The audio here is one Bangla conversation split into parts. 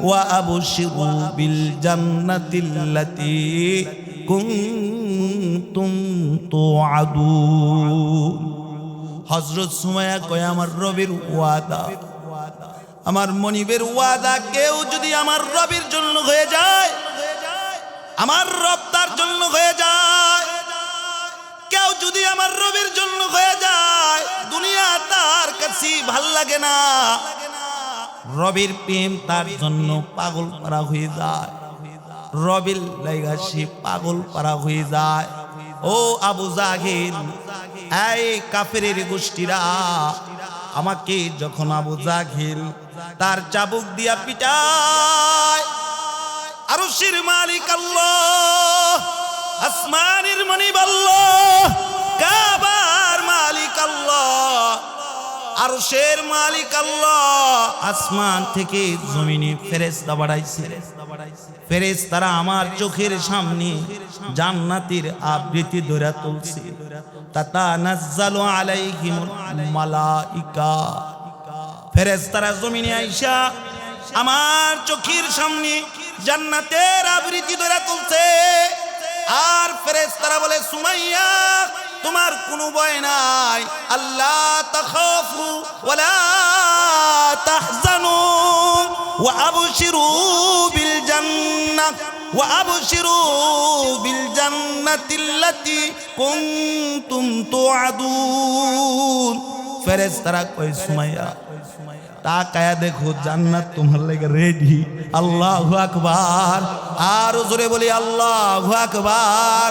وأبشروا بالجنة التي كنتم توعدون হজরত সুমায়া কয় আমার রবির ওয়াদা আমার মনিবের ওয়াদা কেউ যদি আমার রবির জন্য হয়ে যায় আমার রব তার জন্য হয়ে যায় কেউ যদি আমার রবির জন্য হয়ে যায় দুনিয়া তার কাছে ভাল লাগে না রবির প্রেম তার জন্য পাগল করা হয়ে যায়। রবির লাইগা সে পাগল করা হয়ে যায়। ও আবু জাহিল, এই কাফেরের গোষ্ঠীরা, আমাকে যখন আবু জাহিল তার চাবুক দিয়া পিটায়, আরশের মালিক আল্লাহ, আসমানের মনিব আল্লাহ, কাবার মালিক আল্লাহ আরশের মালিক আল্লাহ। আসমান থেকে জমিনে ফেরেশতা বাড়াইছে। ফেরেশতারা আমার চোখের সামনে জান্নাতের আবৃত্তি ধরে তুলছে। তাতা নাজ্জালু আলাইহিমুল মালাইকা। ফেরেশতারা জমিনে আইসা আমার চোখের সামনে জান্নাতের আবৃত্তি ধরে তুলছে। আর ফেরেশতারা বলে, সুমাইয়া, তোমার কোনো ভয় নাই। আল্লাহ তাখাফু ওয়ালা তাহজানু ওয়া আবশিরু বিল জান্নাহ ওয়া আবশিরু বিল জান্নাতিল্লাতি কুনতুম তুআদুন। ফেরেশতারা কয়, সুমাইয়া তাকায়া দেখো জান্নাত তোমার লাগে রেডি আল্লাহু আকবার আর জোরে বলি আল্লাহু আকবার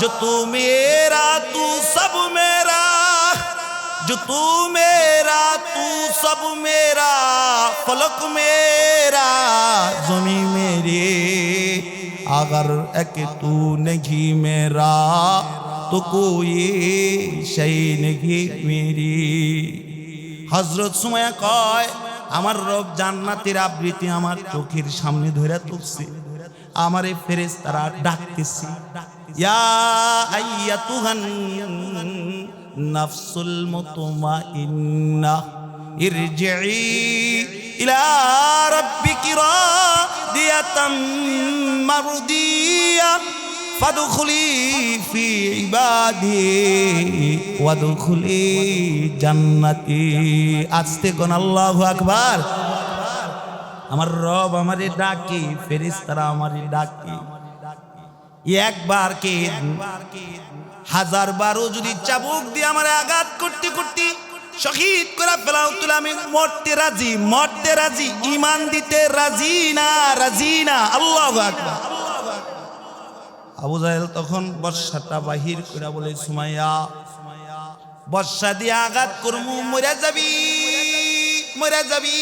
जो तू मेरा तू सब मेरा जो तू मेरा तू सब मेरा फलक मेरा जमी मेरी अगर एक तू नहीं मेरा तो कोई सही नहीं मेरी হজরত সুমায়া কয়, আমার রব জান্নাতের আবৃত্তি আমার চোখের সামনে ধরে তুলছে। আমারে ফেরেস তারা ডাকতেছে নাফসুল মুতমাইন্না ইরজিই ইলা রাব্বিকি রাদিয়াতাম মারদিয়া। ফাদখুলি ফি ইবাদি, ওয়াদখুলি জান্নাতি। আস্তে কোন আল্লাহু আকবার। আমার রব আমারে ডাকে, ফেরেশতারা আমারে ডাকে। একবার কে হাজার বারো যদি চাবুক দিয়ে আমার আঘাত করতে করতে শহীদ করে ফেলাও তুলে আমি মরতে রাজি মরতে রাজি ইমান দিতে রাজি না রাজি না। আল্লাহ আকবার। আবু জাহেল তখন বর্ষাটা বাহির করে বলে, সুমাইয়া, বর্ষা দিয়ে আঘাত করমু, মরে যাবি মরে যাবি।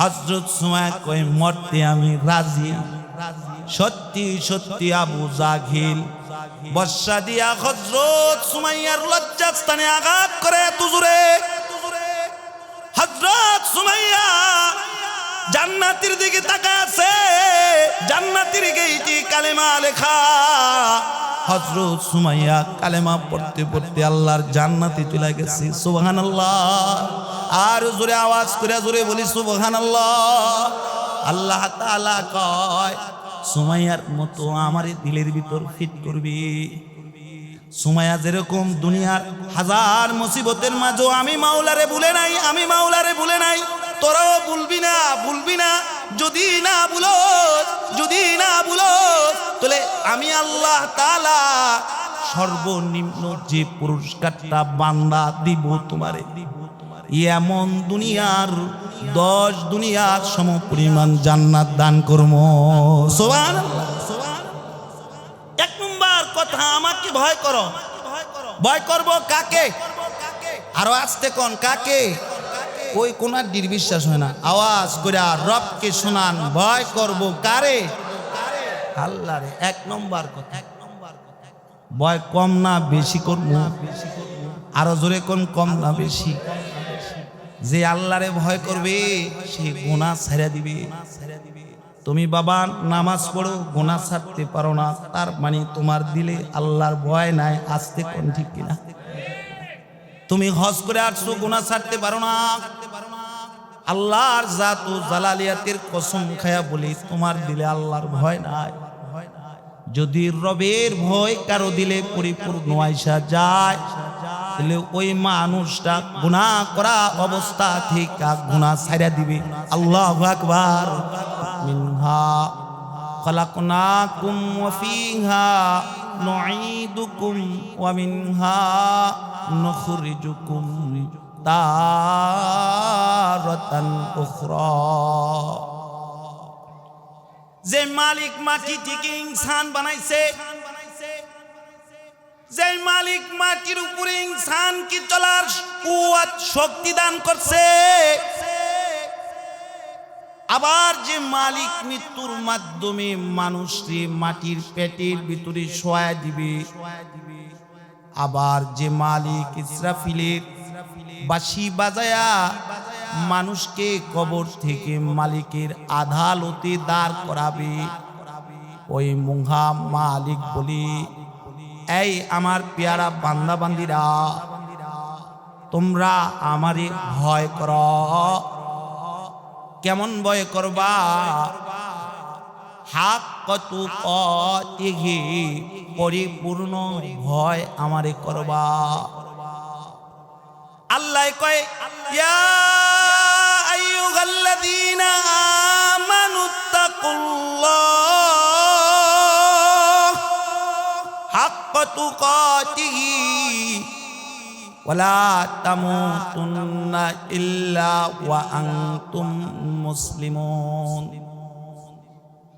হজরত সুমায়া কই মরতে আমি রাজি। সত্যি সত্যি, আবু জাঘিল বর্ষা দিয়া হজরত সুমাইয়ার লজ্জাস্থানে আঘাত করে তুজুরে হজরত সুমাইয়া জান্নাতির দিকে তাকাছে জান্নাতির গেইটি কালেমা লেখা। হজরত সুমাইয়া কালেমা পড়তে পড়তে আল্লাহর জান্নাতি চলে গেছে। সুবহান আর জোরে আওয়াজ করে জোরে বলি সুবহান আল্লাহ তাআলা কয়, সুমাইয়ার মতো আমার দিলের ভিতর ফিট করবি। সুমাইয়া যেরকম দুনিয়ার হাজার মুসিবতের মাঝেও আমি মাওলারে ভুলে নাই, আমি মাওলারে ভুলে নাই। তোরাও ভুলবি না ভুলবি না। যদি না ভুলো যদি না ভুলো তাহলে আমি আল্লাহ তালা সর্বনিম্ন যে পুরস্কারটা বান্দা দিব তোমারে। এমন দুনিয়ার, দশ দুনিয়ার সম পরিমাণ জান্নাত দান করম। সোবান এক নম্বর কথা, আমাকে ভয় করো। ভয় করব কাকে? আরও আসতে কোন কাকে? ওই কোন ডির বিশ্বাস হয় না। আওয়াজ করে রবকে শোনান, ভয় করব কারে? আল্লাহ রে, এক নম্বর কথা। ভয় কম না বেশি করব। আরও জোরে কোন কম না বেশি। যে আল্লাহরে ভয় করবে, সে গোনা ছেড়ে দিবে। তুমি বাবা, নামাজ পড়ো গোনা ছাড়তে পারো না। তার মানে তোমার দিলে আল্লাহর ভয় নাই, আসতে কোন ঠিক কিনা? তুমি হজ করে আসছো গোনা ছাড়তে পারো না। আল্লাহর জাত ও জালালিয়াতের কসম খায়া বলি, তোমার দিলে আল্লাহর ভয় নাই। যদি রবের ভয় কারও দিলে পরিপূর্ণ আইসা যায়, তাহলে ওই মানুষটা গুনাহ করা অবস্থা থেকে গুনাহ ছাইরা দিবে। আল্লাহ আকবার। মিনহা খলাকনাকুম ওয়া ফিহা নুঈদুকুম ওয়া মিনহা নুখরিজুকুম। তারাতান উখরা। যে মালিক মাটি থেকে ইনসান বানাইছে, যে মালিক মাটির উপরে ইনসান কি চলার কুয়াত শক্তি দান করছে, আবার যে মালিক মৃত্যুর মাধ্যমে মানুষকে মাটির পেটের ভিতরে শোয়া দিবে, আবার যে মালিক ইসরাফিলের বাঁশি বাজায়া মানুষকে কবর থেকে মালিকের আদালতে দাঁড় করাবে। ওই মুহা মালিক বলি, এই আমার পেয়ারা বান্দা বান্দিরা তোমরা আমারে ভয় কর। কেমন ভয় করবা? হাক কত পরিপূর্ণ ভয় আমারে করবা। আল্লাহ কয়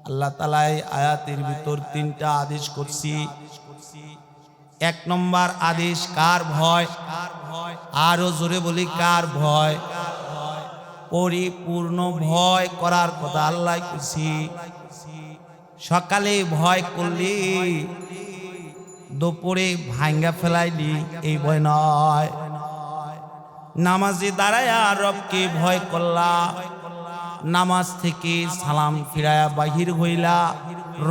আল্লাহ আয়াতের ভিতর তিনটা আদেশ করছি। এক নম্বর আদেশ, কার ভয়? আরও জোরে বলি, কার ভয়? পরিপূর্ণ ভয় করার কথা আল্লাহ খুশি। সকালে ভয় করলি, দুপুরে ভাঙ্গা ফেলাইলি, এই ভয় নয়। নামাজে দাঁড়ায়া রবকে ভয় করলা, নামাজ থেকে সালাম ফিরায়া বাহির হইলা,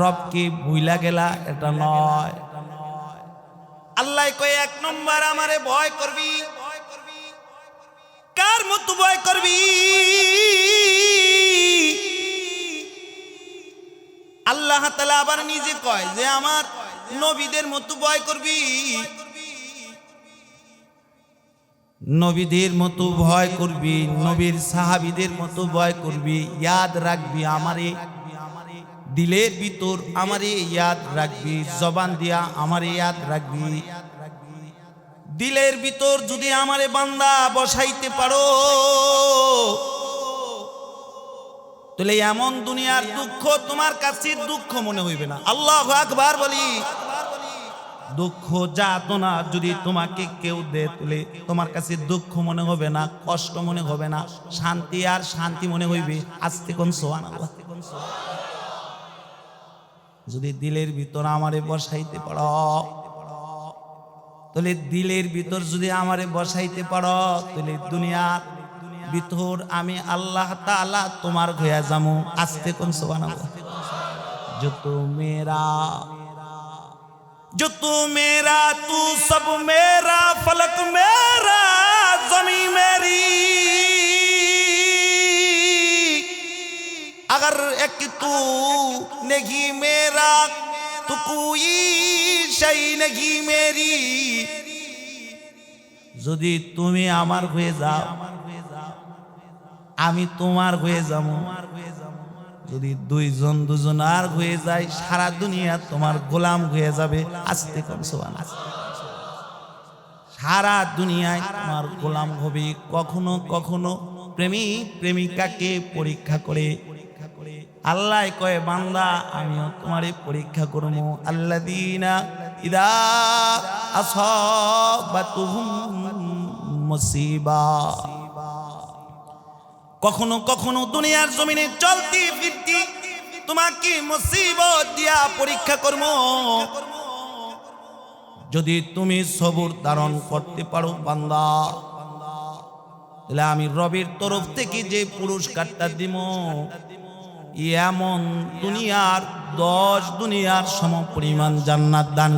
রবকে ভুইলা গেলা, এটা নয়। আল্লাহ কয়, এক নম্বর আমারে ভয় করবি। কার মতো ভয় করবি? আল্লাহ তালা আবার নিজে কয় যে, আমার নবীদের মতো ভয় করবি। নবীদের মতো ভয় করবি, নবীর সাহাবিদের মতো ভয় করবি। ইয়াদ রাখবি আমারে। দিলের ভিতর আমারে ইয়াদ রাখবি, জবান দিয়া আমারে ইয়াদ রাখবি। দিলের ভিতর যদি আমারে বান্দা বসাইতে পারো, তাহলে এমন দুনিয়ার দুঃখ তোমার কাছে দুঃখ মনে হইবে না। আল্লাহ আকবার বলি। দুঃখ, যাতনা যদি তোমাকে কেউ দে তোমার কাছে দুঃখ মনে হবে না, কষ্ট মনে হবে না, শান্তি আর শান্তি মনে হইবে। আস্তে কোন সোয়ান আল্লাহ। যদি দিলের ভিতর আমারে বসাইতে পারো, তাহলে দিলের ভিতর যদি আমারে বসাইতে পারো, তাহলে দুনিয়ার ভিতর আমি আল্লাহ তালা তোমার ঘয়া যামু। আস্তে কোন সোবান যত মেরা যত মেরা তু সব মেরা, ফলক মেরা, জমি মেরি। अगर एक तू नहीं मेरा तो कोई সেই নাকি মেরি যদি তুমি আমার হয়ে যাও আমি তোমার হয়ে যাবো যদি দুইজন দুজনার হয়ে যায় সারা দুনিয়া তোমার গোলাম হয়ে যাবে আস্তে কম সোয়ান সারা দুনিয়ায় তোমার গোলাম হবে কখনো কখনো প্রেমিক প্রেমিকাকে পরীক্ষা করে আল্লাহ কয়, বান্দা, আমিও তোমারে পরীক্ষা করব। আল্লাহ দিনা ইদা মুসিবা। কখনো কখনো দুনিয়ার জমিনে চলতি ফিরতি তোমাকে মুসিবত দিয়া পরীক্ষা করব। যদি তুমি সবুর ধারণ করতে পারো, বান্দা, তাহলে আমি রবির তরফ থেকে যে পুরস্কারটা দিব এমন দুনিয়ার দশ দুনিয়ার সম পরিমাণ জান্নাত দান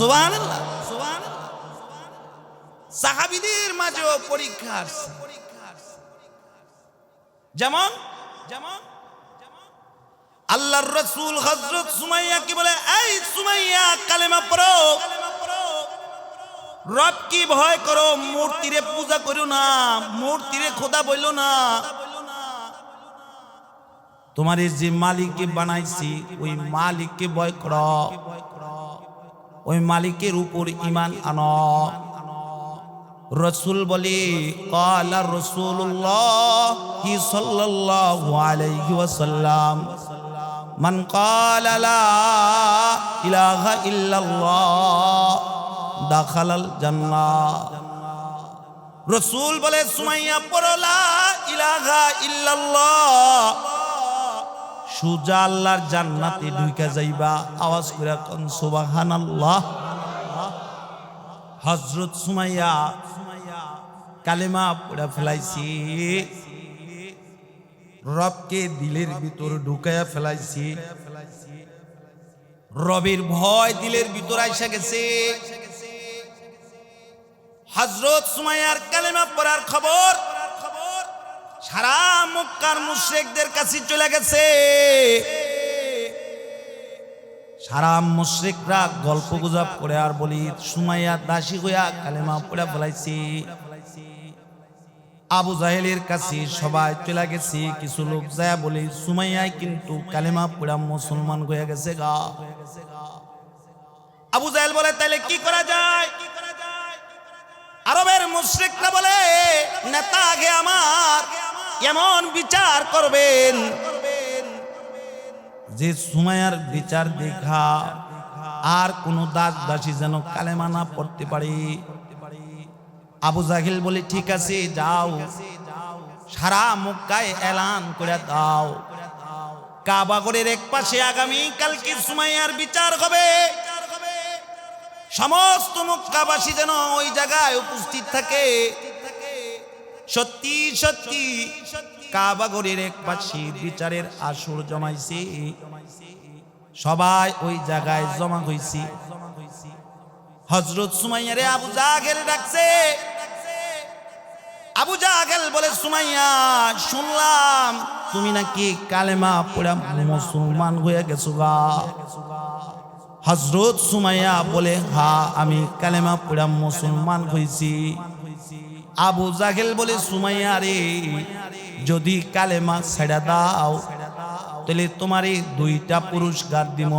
সুবহানাল্লাহ। সাহাবিদের মাঝেও পরীক্ষা যেমন যেমন আল্লাহর রসুল হজরত সুমাইয়া কি বলে, এই সুমাইয়া, কালেমা পড়ো। রব কি ভয় করো? মূর্তিরে পূজা করো না, মূর্তিরে খোদা বইল না। তোমার যে মালিককে বানাইছি, ওই মালিককে ভয় কর। ওই মালিকের উপর ইমান আন। রসুল বলে, কালা রসুল্লাহ সাল্লাল্লাহু আলাইহি ওয়াসাল্লাম, মান কালা লা ইলাহা ইল্লাল্লাহ, দাখালাল জান্নাহ। রসুল বলে, সুমাইয়া পড়লা ইলাহা ইল্লাল্লাহ সুজা আল্লাহর জান্নাতে ঢুইকা যাইবা, আওয়াজ করে কোন, সুবহানাল্লাহ। হজরত সুমাইয়া কালেমা পড়া ফেলাইছি। রবকে দিলের ভিতর ঢুকাইয়া ফেলাইছি। রবের ভয় দিলের ভিতর আইসা গেছে। হজরত সুমাইয়ার কালেমা পড়ার খবর সারা মক্কার মুশ্রেকদের কাছে চলে গেছে। সারা মুশ্রিকরা গল্প গুজব করে আর বলি, সুমাইয়া দাসী হইয়া কালেমা পড়া ফেলাইছি। আবু জাহেলের কাছে সবাই চলে গেছে, কিছু লোক যায় বলে, সুমাইয়াই কিন্তু কালেমা পড়া মুসলমান হয়ে গেছে গা। আবু জাহেল বলে, তাইলে কি করা যায়? আরবের মুশ্রিকরা বলে, নেতা আগে আমার। এমন বিচার করবেন। যে সুমায়ার বিচার দেখা, আর কোন দাস দাসী যেন কালেমা না পড়তে পারে। আবু জাহিল বলে, ঠিক আছে, যাও। সারা মুক্কায় এলান করে দাও। কাবাগরের এক পাশে আগামী কালকে সুমাইয়ার বিচার হবে। সমস্ত মুক্কাবাসী যেন ওই জায়গায় উপস্থিত থাকে। সত্যি সত্যি। কাবাগরের এক পাশে বিচারের আসর জমাইছে। সবাই ওই জায়গায় জমা হয়েছে হজরত সুমাইয়ারে আবু জাহেল ডাকছে। আবু জাহেল বলে, সুমাইয়া, শুনলাম তুমি নাকি কালেমা পড়া মুসলমান হয়ে গেছো গা। হজরত সুমাইয়া বলে হা আমি কালেমা পড়া মুসলমান হয়েছি আবু জাহেল বলে, সুমাইয়া রে, যদি কালেমা ছেড়া দাও, তাহলে তোমারে দুইটা পুরস্কার দিব।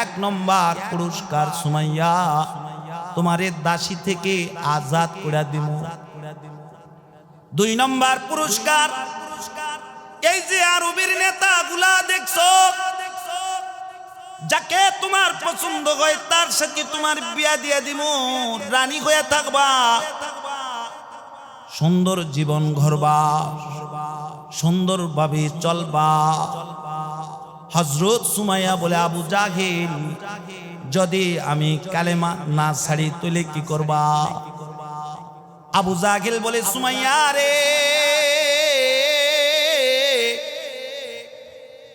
এক নম্বর পুরস্কার সুমাইয়া, তোমারে দাসী থেকে আজাদ করে দিব। দুই নম্বর পুরস্কার, এই যে আরবের নেতা গুলা দেখছ, যাকে তোমার পছন্দ হয়, তার সাথে তোমার বিয়া দিয়া দিব। রানী হয়ে থাকবা। সুন্দর জীবন ঘরবা সুন্দরভাবে চলবা হজরত সুমাইয়া বলে, আবু জাহেল, যদি আমি কালেমা না ছাড়ি তুলে কি করবা? আবু জাহেল বলে, সুমাইয়া রে,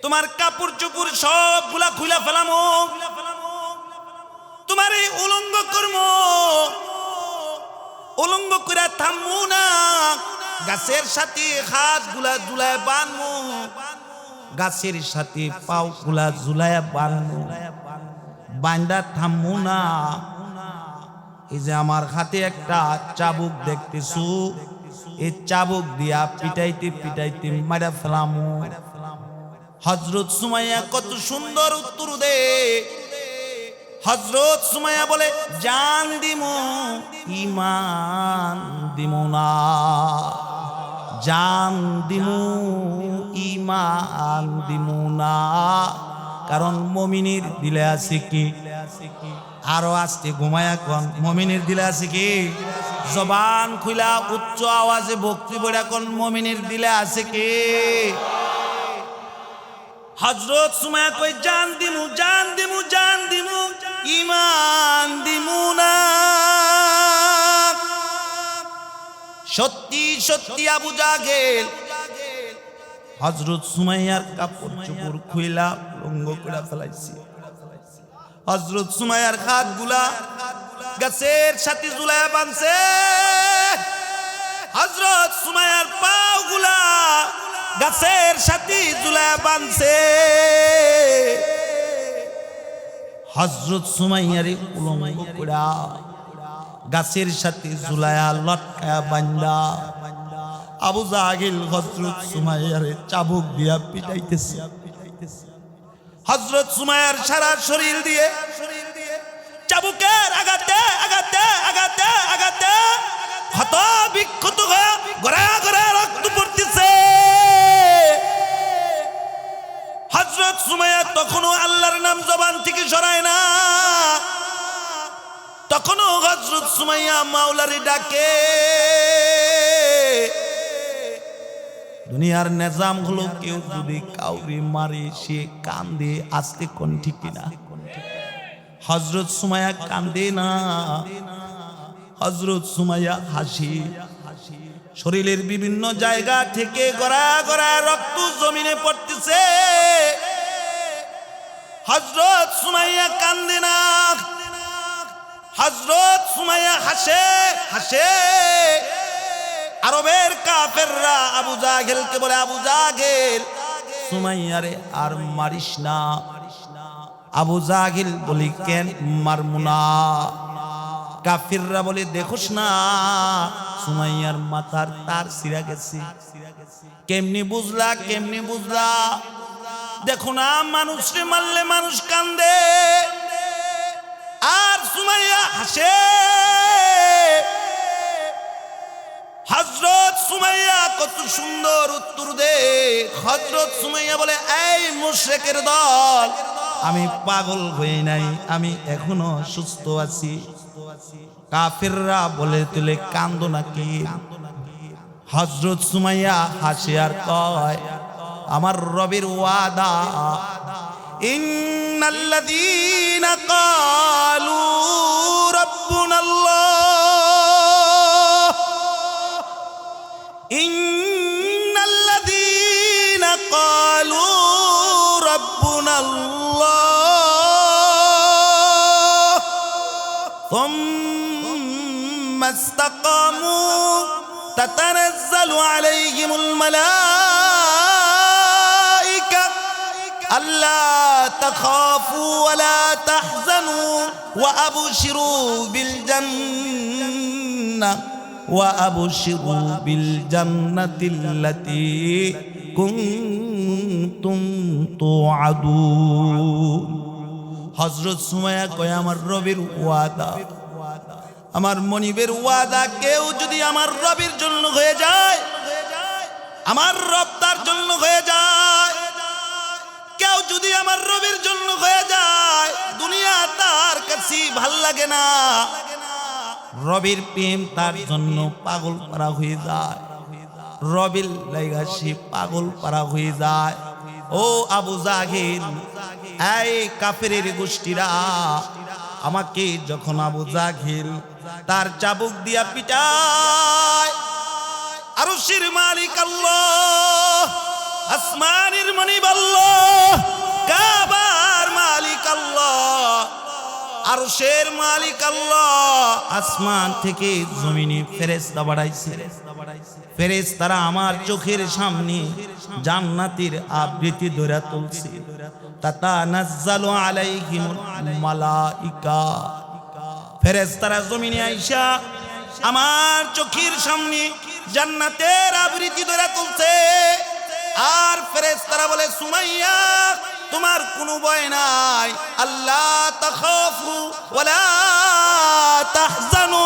তোমার কাপড় চুপুর সবগুলা খুলা ফেলামো। তোমার এই উলঙ্গ কর্ম উলঙ্গ করে থামবো না। গাছের সাথে হাতগুলা জুলায় বানমু গাছের সাথে পাও গুলা জুলায় বানমু বান্দা থামবো না। এই যে আমার হাতে একটা চাবুক দেখতেছু, এই চাবুক দিয়া পিটাইতে পিটাইতে মারা ফেলামু। হজরত সুমাইয়া কত সুন্দর উত্তর দে হজরত সুমাইয়া বলে, জান দিমু ইমান দিমু না। জান দিমু ইমান দিমু না। কারণ মমিনের দিলে আছে কি? আরও আসতে ঘুমায়া কন। মমিনের দিলে আছে কি? জবান খুলা উচ্চ আওয়াজে ভক্তি বইরা কোন, মমিনের দিলে আছে কে? হজরত সুমায়া কই জান দিমু জান দিমু জান দিমু ইমান দিমু না। সত্যি সত্যি আবু জাগেল হজরত সুমাইয়ার কাপড় চোপড় খুইলা, লঙ্গ করে ফেলাইছি। হজরত সুমাইয়ার হাতগুলা গাছের সাথে জুলাইয়া বানছে। গাছের সাথে জুলাইয়া বানছে। হজরত সুমাইয়ারে উলঙ্গ গাছের সাথে জুলাইয়া লটকায়া বান্দা আবু জাহিল হজরত সুমাইয়ারে চাবুক দিয়া পিটাইতেছে। হজরত সুমাইয়ার সারা শরীর দিয়ে চাবুকের বিক্ষত হয়ে গড়া গড়া রক্ত হজরত সুমাইয়া তখনও আল্লাহর নাম জবান থেকে সরায় না। তখনও হজরত সুমাইয়া মাওলারি ডাকে। দুনিয়ার নিজাম হলো কেউ যদি কাউরি মারে, সে কান্দে, আসতে কোন ঠিক কিনা? হজরত সুমাইয়া কান্দে না। হজরত সুমাইয়া হাসি। শরীরের বিভিন্ন জায়গা থেকে গড়া গড়া রক্ত জমিনে পড়তেছে। হজরত সুমাইয়া কান্দে না। হজরত সুমাইয়া হাসে হাসে। আরবের কাফেররা আবু জাগেলকে বলে, আবু জাগেল সুমাইয়ারে আর মারিস না। আবু জাগিল বলি, কেন মারমুনা কাফিররা বলে, দেখোস না, সুমাইয়ার মাথার তার সিরা গেছে। কেমনি বুঝলা কেমনি বুঝলা? দেখো না মানুষকে মারলে মানুষ কান্দে। আর সুমাইয়া হাসে। হজরত সুমাইয়া কত সুন্দর উত্তর দে। হজরত সুমাইয়া বলে, এই মুশরেকের দল, আমি পাগল হই নাই, আমি এখনও সুস্থ আছি। কাফিররা বলে তুলে কান্দো নাকি? হজরত সুমাইয়া হাসে আর কয় আমার রবির ওয়াদা ইন্নাল্লাযীনা ক্বালু রাব্বুনাল্লাহ إن الذين قالوا ربنا الله ثم استقاموا تتنزل عليهم الملائكة আল্লাহ তাখাফু ওয়ালা তাহজানু ওয়া আবশিরু বিল জান্নাহ ওয়া আবশিরু বিল জান্নাতিল্লাতি কুনতুম কয়, আমার রবির ওয়াদা, আমার মনিবের ওয়াদা, কেউ যদি আমার রবির জন্য হয়ে যায়, আমার রব তার জন্য হয়ে যায়। যদি আমার রবির জন্য হয়ে যায়, দুনিয়া তার কাছে ভালো লাগে না। রবির প্রেম তার জন্য পাগল পারা হয়ে যায়। রবির লাইগা সে পাগল পারা হয়ে যায়। ও আবু জাহিল, এই কাফেরের গোষ্ঠীরা, আমাকে যখন আবু জাহিল তার চাবুক দিয়া পিটায়, আরশের মালিক আল্লাহ, আসমানের মনিব আল্লাহ কাবার মালিক আল্লাহ, আরশের মালিক আল্লাহ। আসমান থেকে জমিনে ফেরেশতা বাড়াইছে। ফেরেস তারা আমার চোখের সামনে জান্নাতের আবৃত্তি ধরে তুলছে। তাতা নাজ্জালু আলাইহিমুল মালাইকা। ফেরেস তারা জমিনে আইসা আমার চোখের সামনে জান্নাতের আবৃত্তি ধরে তুলছে। আর ফেরেস তারা বলে, সুমাইয়া তোমার কোনো ভয় নাই। আল্লাহ তাখাফু ওয়ালা তাহজানু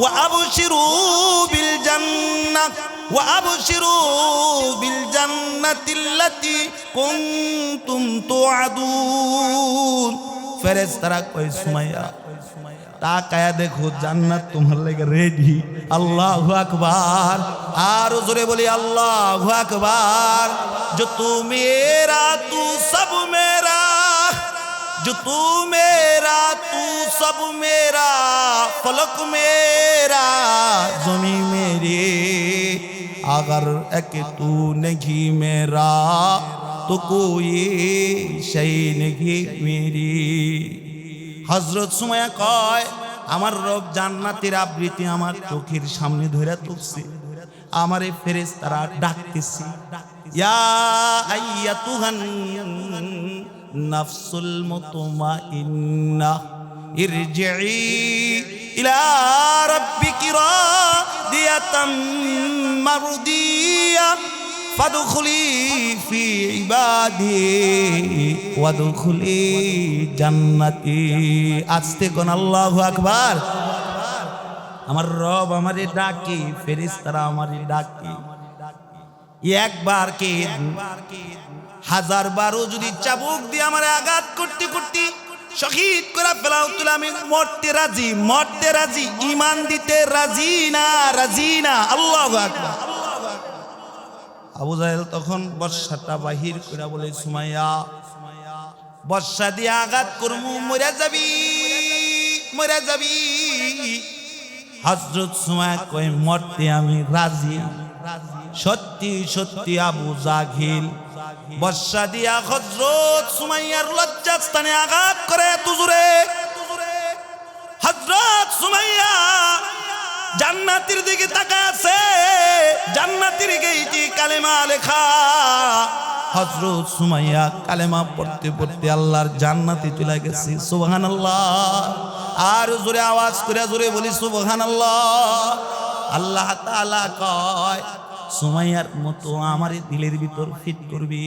ওয়া আবশিরু বিল জান্নাহ ওয়া আবশিরু বিল জান্নাতিল্লাতি কুনতুম তুআদুন। ফেরেশতারা কয়, সুমাইয়া, তাকায়া দেখো জান্নাত তোমার লেগে রেডি আল্লাহ আকবার। আর জোরে বলি, আল্লাহ আকবার। जो तू मेरा तू सब मेरा जो तू मेरा तू सब मेरा फलक मेरा जमी मेरी अगर एक तू नहीं मेरा तो कोई सही नहीं मेरी হজরত সুমায়া কয় আমার রব জান্নাতের আবৃত্তি আমার চোখের সামনে ধরে তুলছে আমার এই ফেরেস তারা ডাকতেছে আস্তে কোন আল্লাহু আকবার। আমার রব আমারে ডাকি ফেরেশতারা আমারে ডাকি। একবার কে হাজার বারো যদি চাবুক দিয়ে আমারে আঘাত করতে করতে শহীদ করে ফেলাও তুলে আমি মরতে রাজি মরতে রাজি ইমান দিতে রাজি না রাজি না। আল্লাহ আবু জাহেল তখন বর্ষাটা বাহির করে বলে, সুমাইয়া, বর্ষা দিয়ে আঘাত করমু, মরে যাবি মরে যাবি। হজরত সুমায়া কই মরতে আমি রাজি সত্যি সত্যি আবু জাহিল। বর্ষা দিয়া হজরত সুমাইয়ার লজ্জাস্থানে আঘাত করে তুজুরে হজরত সুমাইয়া জান্নাতির দিকে তাকায় আছে, জান্নাতির গেইটি কালেমা লেখা। হজরত সুমাইয়া কালেমা পড়তে পড়তে আল্লাহর জান্নাতে চলে গেছে সুবহান আল্লাহ আর জোরে আওয়াজ করে জোরে বলি সুবহান আল্লাহ আল্লাহ তাআলা কয় সুমাইয়ার মতো আমার দিলের ভিতর ফিট করবি।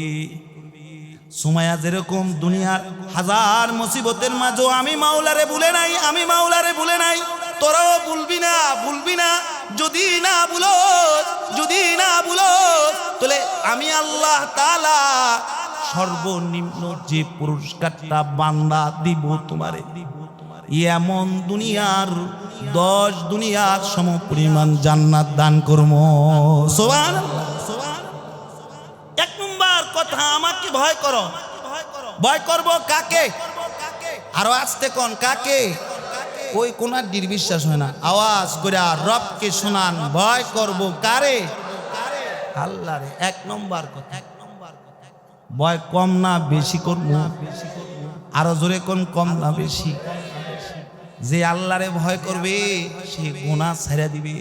সুমাইয়া যেরকম দুনিয়ার হাজার মুসিবতের মাঝেও আমি মাওলারে ভুলে নাই, আমি মাওলারে ভুলে নাই, তোরাও ভুলবি না ভুলবি না, যদি না ভুলো যদি না ভুলো তাহলে আমি আল্লাহ তালা সর্বনিম্ন যে পুরস্কারটা বান্দা দিব তোমারে। এমন দুনিয়ার দশ দুনিয়ার সম পরিমাণ জান্নাত দান করব। সোয়ান এক নম্বর কথা, আমাকে ভয় করো। ভয় করব কাকে? আরও আসতে কোন কাকে? ওই কোনার ডির বিশ্বাস হয় না। আওয়াজ করে রবকে শোনান, ভয় করব কারে? আল্লাহ রে, এক নম্বর কথা। এক নম্বর ভয় কম না, বেশি করব। আরও জোরে কোন, কম না, বেশি। যে আল্লাহরে ভয় করবে, সে গুণা ছেড়ে দিবে।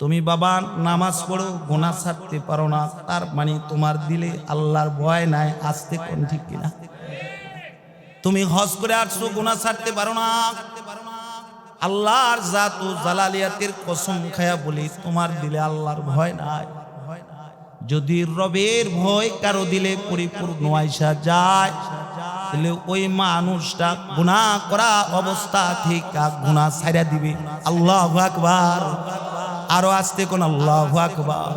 তুমি বাবা, নামাজ পড়ো গোনা ছাড়তে পারো না। তার মানে তোমার দিলে আল্লাহর ভয় নাই, আসতে কোন ঠিক কিনা? তুমি হজ করে আসছো গোনা ছাড়তে পারো না। আল্লাহর জাত ও জালালিয়াতের কসম খায়া বলি, তোমার দিলে আল্লাহর ভয় নাই। যদি রবের ভয় কারও দিলে পরিপূর্ণ আইসা যায় তাহলে ওই মানুষটা গুণা করা অবস্থা থেকে গুণা ছাড়া দিবে। আল্লাহ আকবার। আরও আসতে কোন আল্লাহ আকবার।